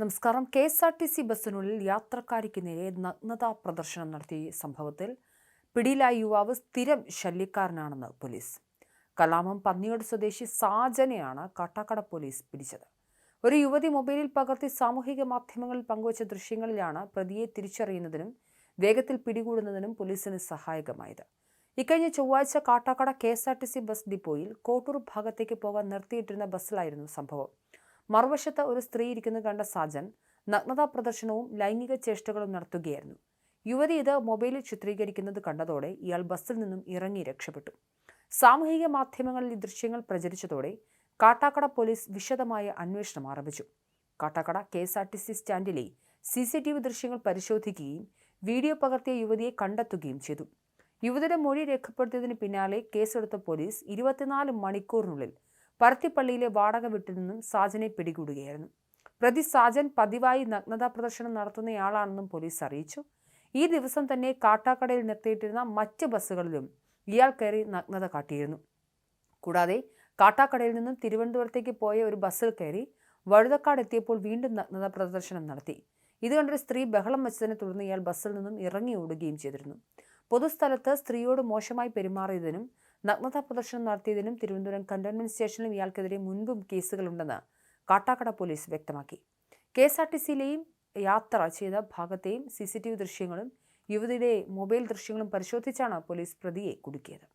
നമസ്കാരം. K S R T C ബസ്സിനുള്ളിൽ യാത്രക്കാരിക്ക് നേരെ നഗ്നതാ പ്രദർശനം നടത്തിയ സംഭവത്തിൽ പിടിയിലായ യുവാവ് സ്ഥിരം ശല്യക്കാരനാണെന്ന് പോലീസ്. കലാമം പന്നിയോട് സ്വദേശി സാജനയാണ് കാട്ടാക്കട പോലീസ് പിടിച്ചത്. ഒരു യുവതി മൊബൈലിൽ പകർത്തി സാമൂഹിക മാധ്യമങ്ങളിൽ പങ്കുവച്ച ദൃശ്യങ്ങളിലാണ് പ്രതിയെ തിരിച്ചറിയുന്നതിനും വേഗത്തിൽ പിടികൂടുന്നതിനും പോലീസിന് സഹായകമായത്. ഇക്കഴിഞ്ഞ ചൊവ്വാഴ്ച Kattakada K S R T C bus ഡിപ്പോയിൽ കോട്ടൂർ ഭാഗത്തേക്ക് പോകാൻ നിർത്തിയിട്ടിരുന്ന ബസ്സിലായിരുന്നു സംഭവം. മറുവശത്ത് ഒരു സ്ത്രീ ഇരിക്കുന്നത് കണ്ട സജൻ നഗ്നതാ പ്രദർശനവും ലൈംഗിക ചേഷ്ടകളും നടത്തുകയായിരുന്നു. യുവതി ഇത് മൊബൈലിൽ ചിത്രീകരിക്കുന്നത് കണ്ടതോടെ ഇയാൾ ബസ്സിൽ നിന്നും ഇറങ്ങി രക്ഷപ്പെട്ടു. സാമൂഹിക മാധ്യമങ്ങളിൽ ഈ ദൃശ്യങ്ങൾ പ്രചരിച്ചതോടെ കാട്ടാക്കട പോലീസ് വിശദമായ അന്വേഷണം ആരംഭിച്ചു. Kattakada K S R T C സ്റ്റാൻഡിലെ C C T V ദൃശ്യങ്ങൾ പരിശോധിക്കുകയും വീഡിയോ പകർത്തിയ യുവതിയെ കണ്ടെത്തുകയും ചെയ്തു. യുവതിയുടെ മൊഴി രേഖപ്പെടുത്തിയതിന് പിന്നാലെ കേസെടുത്ത പോലീസ് ഇരുപത്തിനാല് മണിക്കൂറിനുള്ളിൽ പരത്തിപ്പള്ളിയിലെ വാടക വീട്ടിൽ നിന്നും സാജനെ പിടികൂടുകയായിരുന്നു. പ്രതി സാജൻ പതിവായി നഗ്നതാ പ്രദർശനം നടത്തുന്നയാളാണെന്നും പോലീസ് അറിയിച്ചു. ഈ ദിവസം തന്നെ കാട്ടാക്കടയിൽ നിർത്തിയിട്ടിരുന്ന മറ്റ് ബസ്സുകളിലും ഇയാൾ കയറി നഗ്നത കാട്ടിയിരുന്നു. കൂടാതെ കാട്ടാക്കടയിൽ നിന്നും തിരുവനന്തപുരത്തേക്ക് പോയ ഒരു ബസ്സിൽ കയറി വഴുതക്കാട് എത്തിയപ്പോൾ വീണ്ടും നഗ്നത പ്രദർശനം നടത്തി. ഇത് കണ്ടൊരു സ്ത്രീ ബഹളം വെച്ചതിനെ തുടർന്ന് ഇയാൾ ബസ്സിൽ നിന്നും ഇറങ്ങി ഓടുകയും ചെയ്തിരുന്നു. പൊതുസ്ഥലത്ത് സ്ത്രീയോട് മോശമായി പെരുമാറിയതിനും നഗ്നതാ പ്രദർശനം നടത്തിയതിനും തിരുവനന്തപുരം കന്റോൺമെന്റ് സ്റ്റേഷനിലും ഇയാൾക്കെതിരെ മുൻപും കേസുകളുണ്ടെന്ന് കാട്ടാക്കട പോലീസ് വ്യക്തമാക്കി. കെ എസ് ആർ ടി സിയിലെയും യാത്ര ചെയ്ത ഭാഗത്തെയും സി സി ടി വി ദൃശ്യങ്ങളും യുവതിയുടെ മൊബൈൽ ദൃശ്യങ്ങളും പരിശോധിച്ചാണ് പോലീസ് പ്രതിയെ കുടുക്കിയത്.